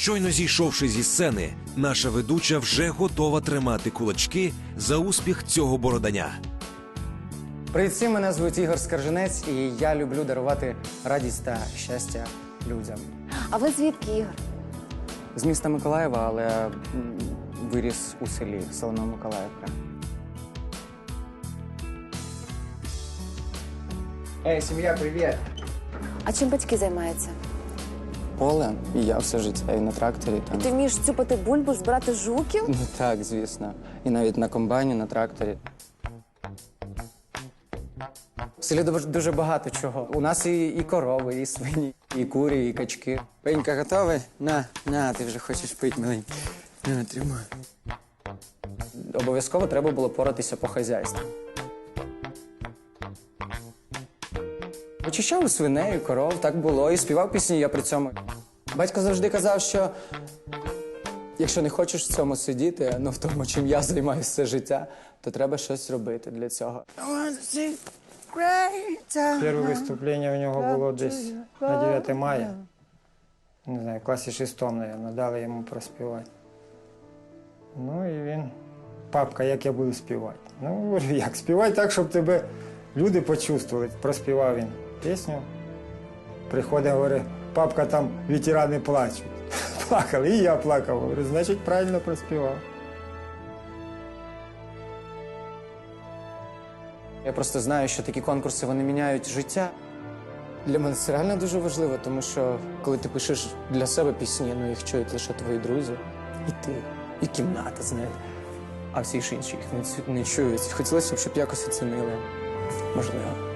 Щойно зійшовши зі сцени, наша ведуча вже готова тримати кулачки за успіх цього бороданя. Привіт всім, мене звуть Ігор Скаржинець, і я люблю дарувати радість та щастя людям. А ви звідки, Ігор? З міста Миколаєва, але виріс у селі Селено Миколаївка. Ей, сім'я, привіт! А чим батьки займаються? Поле, і я все життя, і на тракторі там. Ти вмієш цюпати бульбу, збирати жуків? Ну так, звісно. І навіть на комбайні, на тракторі. В селі дуже- багато чого. У нас і, і корови, і свині, і курі, і качки. Пенька готовий? На, на, ти вже хочеш пити, миленький. На, тримай. Обов'язково треба було поратися по хазяйству. Очищав свиней, коров, так було, і співав пісні я при цьому. Батько завжди казав, що Якщо не хочеш в цьому сидіти, ну в тому, чим я займаюся все життя, то треба щось робити для цього. Перше виступлення у нього було десь на 9 мая. Не знаю, в класі шестому, мабуть, дали йому проспівати. Ну і він, папка, як я буду співати? Ну, як співай так, щоб тебе люди почувствували. Проспівав він пісню. Приходить, говорить, папка, там ветерани плачуть. Плакали, і я плакав. Говорю, значить, правильно проспівав. Я просто знаю, що такі конкурси вони міняють життя. Для мене це реально дуже важливо, тому що коли ти пишеш для себе пісні, ну їх чують лише твої друзі, і ти, і кімната, знаєш. А всі ж інші їх не чують. Хотілося б, щоб якось оцінили. Можливо.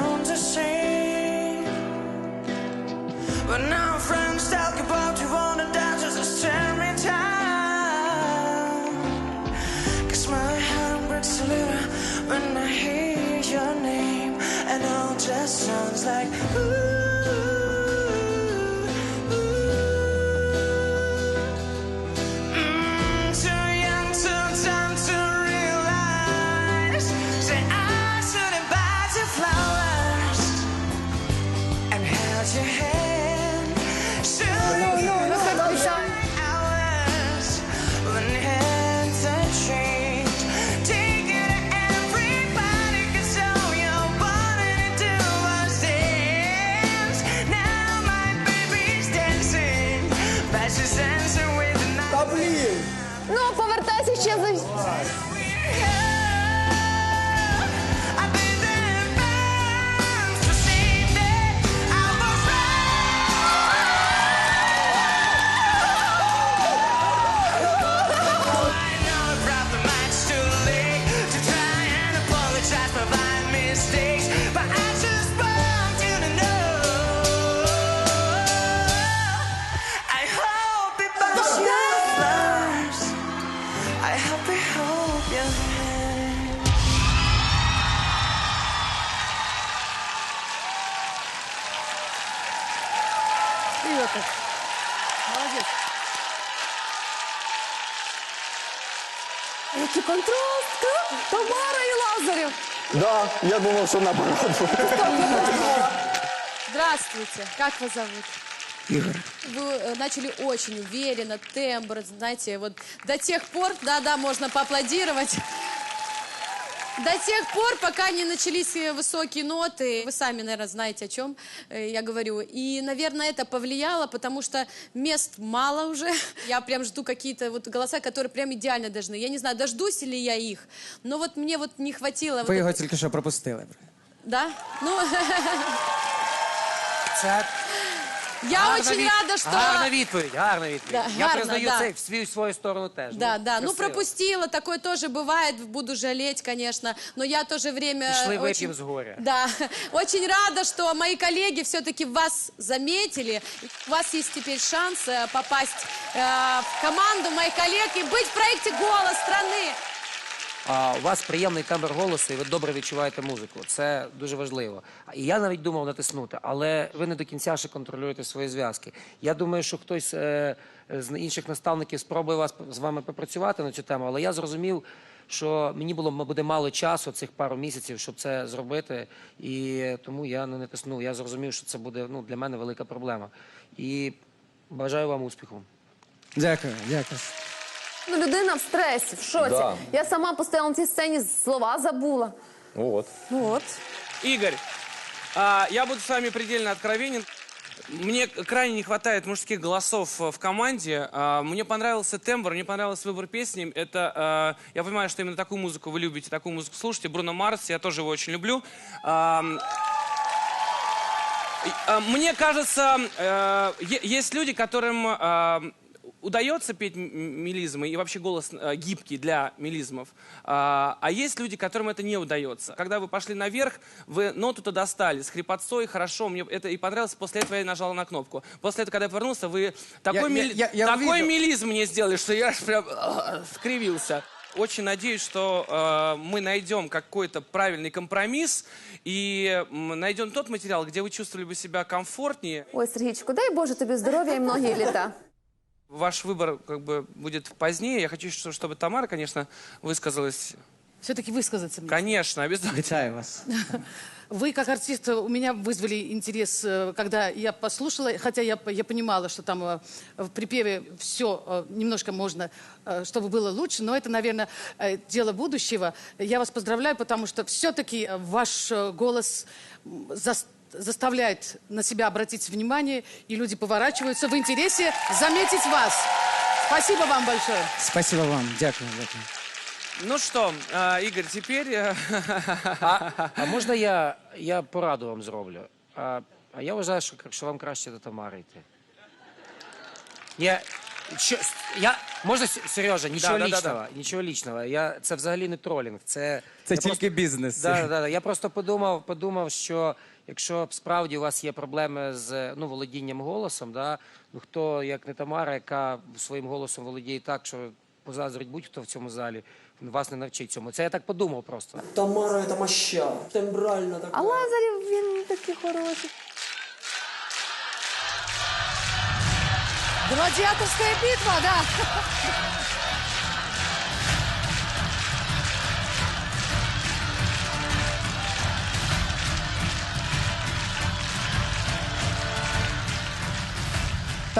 down to shame. But now friends hope your hand. Який контраст! ка? Тамара і Лазарев! Да, я думал, что наоборот. Здравствуйте, как вас зовут? Ігор. Вы э, начали очень уверенно, тембр, знаете, вот до тех пор, да-да, можно поаплодировать. До тех пор, пока не начались э, высокие ноты. Вы сами, наверное, знаете, о чем э, я говорю. И, наверное, это повлияло, потому что мест мало уже. Я прям жду какие-то вот голоса, которые прям идеально должны. Я не знаю, дождусь ли я их, но вот мне вот не хватило. вот Ви його этой- тільки що пропустили. Да? Ну, Це я гарна очень від- рада, что... Гарна відповідь, гарна відповідь. Да, Я гарна, признаю да. це в свою, свою сторону теж. Да, да. Ну, красиво. пропустила, такое тоже бывает, буду жалеть, конечно. Но я тоже время... Пішли очень- вип'ємо з горя. Да, очень рада, что мои коллеги все-таки вас заметили. У вас есть теперь шанс э, попасть э, в команду моих коллег и быть в проекте «Голос страны». А, у вас приємний тембр голосу, і ви добре відчуваєте музику. Це дуже важливо. І я навіть думав натиснути, але ви не до кінця ще контролюєте свої зв'язки. Я думаю, що хтось е, з інших наставників спробує вас з вами попрацювати на цю тему, але я зрозумів. Що мені було буде мало часу, цих пару місяців, щоб це зробити, і тому я не натиснув. Я зрозумів, що це буде ну, для мене велика проблема. І бажаю вам успіху. Дякую, дякую. Ну, людина в стресі, в шоці. Да. Я сама постояла на цій сцені, слова забула. Вот. Ну от. Игорь, а, я буду с вами предельно откровенен. Мне крайне не хватает мужских голосов э, в команде. А, Мне понравился тембр, мне понравился выбор песни. Это, а, я понимаю, что именно такую музыку вы любите, такую музыку слушаете. Бруно Марс, я тоже его очень люблю. А, и, а, Мне кажется, э, е- есть люди, которым а, удается петь м- м- мелизмы и вообще голос э, гибкий для мелизмов. А а есть люди, которым это не удается. Когда вы пошли наверх, вы ноту-то достали с хрипотцой, хорошо, мне это и понравилось. После этого я нажал на кнопку. После этого, когда я повернулся, вы такой, я- мели- я- я такой увидел. мелизм мне сделали, что я аж прям а, скривился. Очень надеюсь, что э, мы найдем какой-то правильный компромисс и м, найдем тот материал, где вы чувствовали бы себя комфортнее. Ой, Сергійчику, дай Боже тобі здоров'я і многі літа. Ваш выбор как бы будет позднее. Я хочу, что- чтобы Тамара, конечно, высказалась. Все-таки высказаться мне. Конечно, обязательно. Вітаю вас. Вы, как артист, у меня вызвали интерес, э, когда я послушала, хотя я, я понимала, что там э, в припеве все немножко можно, э, чтобы было лучше, но это, наверное, э, дело будущего. Я вас поздравляю, потому что все-таки ваш э, голос м, зас- заставляет на себя обратить внимание, и люди поворачиваются в интересе заметить вас. Спасибо вам большое. Спасибо вам. Дякую, дякую. Ну что, э, Игорь, теперь... э, А, а можна я, я пораду вам зроблю? А, а я вважаю, що, що вам краще до Тамари йти. Я, що, я, можна, С- Сережа, нічого Да, да, да, лічного, нічого лічного. Я, це взагалі не тролінг. Це, Це я тільки бізнес. Да, да, да. Я просто подумав, подумав, що якщо справді у вас є проблеми з ну, володінням голосом, да, ну хто, як не Тамара, яка своїм голосом володіє так, що позаздрить будь-хто в цьому залі, вас не навчить цьому. Це я так подумав просто. Тамара это моща. Тембрально так. А Лазарів він такий хороший. Гладиаторская битва, да.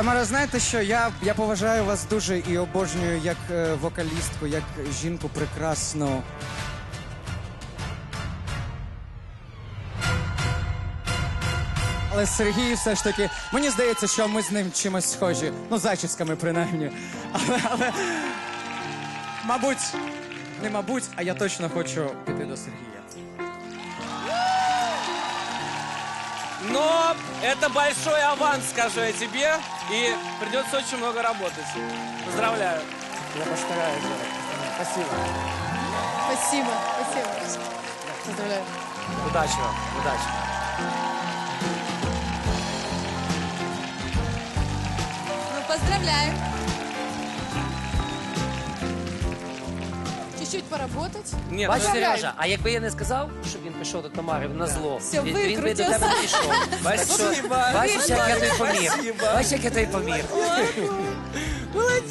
Тамара, знаєте що? Я, я поважаю вас дуже і обожнюю як е, вокалістку, як жінку прекрасну. Але Сергій все ж таки, мені здається, що ми з ним чимось схожі. Ну, зачісками принаймні. Але, але мабуть, не мабуть, а я точно хочу піти до Сергія. Но это большой аванс, скажу я тебе, и придется очень много работать. Поздравляю. Я постараюся. Спасибо. Спасибо, спасибо. Поздравляю. Удачі вам, удачі. Ну, поздравляю. Чуть-чуть поработать. ні, Бачиш, ну, Сережа, а якби я не сказав, щоб він пішов до Тамари на зло, Все, він, він би до викрутився. тебе пішов. Бачиш, бачиш, як я тобі поміг. Бачиш, як я тобі поміг. Класс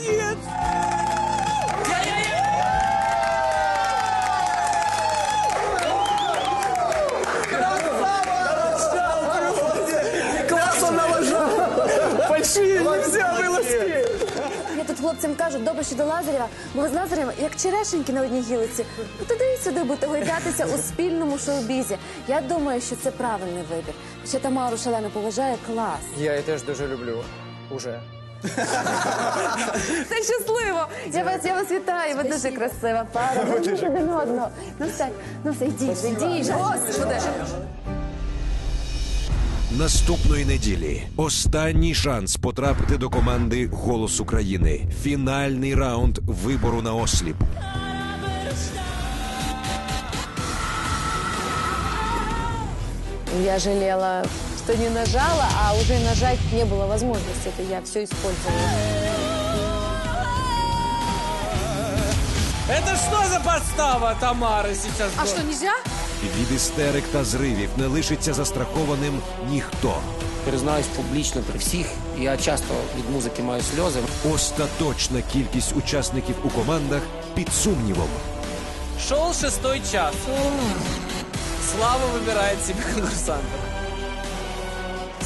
хлопцям кажу, добре, що до Лазарєва, бо ви з Лазарєм як черешеньки на одній гілиці. Ну туди і сюди будете гойдатися у спільному шоу-бізі. Я думаю, що це правильний вибір. Ще Тамару шалено поважає клас. Я її теж дуже люблю. Уже. Це щасливо. Я вас, я вас вітаю. Ви дуже красива пара. Ви дуже один одного. Ну все, ну все, йдіть, йдіть. Господи. Наступної неділі останній шанс потрапити до команди Голос України. Фінальний раунд вибору на осліп. Я жалела, что не нажала, а уже нажать не было возможности. Это я все использовала. Это что за подстава Тамары сейчас? А была? что, нельзя? Від істерик та зривів не лишиться застрахованим ніхто. Признаюсь публічно при всіх. Я часто від музики маю сльози. Остаточна кількість учасників у командах під сумнівом. Шел шестой час. Слава выбирает себе конкурсантов.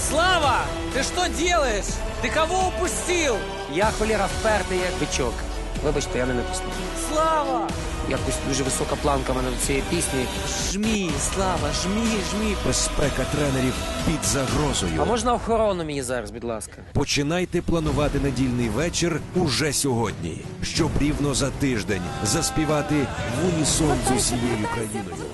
Слава, ты что делаешь? Ты кого упустил? Я холєра впертий як бичок. Вибачте, я не написав. Слава! Якось дуже висока планка в мене до цієї пісні. Жмі, Слава, жмі, жмі. Безпека тренерів під загрозою. А можна охорону мені зараз, будь ласка? Починайте планувати недільний вечір уже сьогодні, щоб рівно за тиждень заспівати в унісон з усією країною.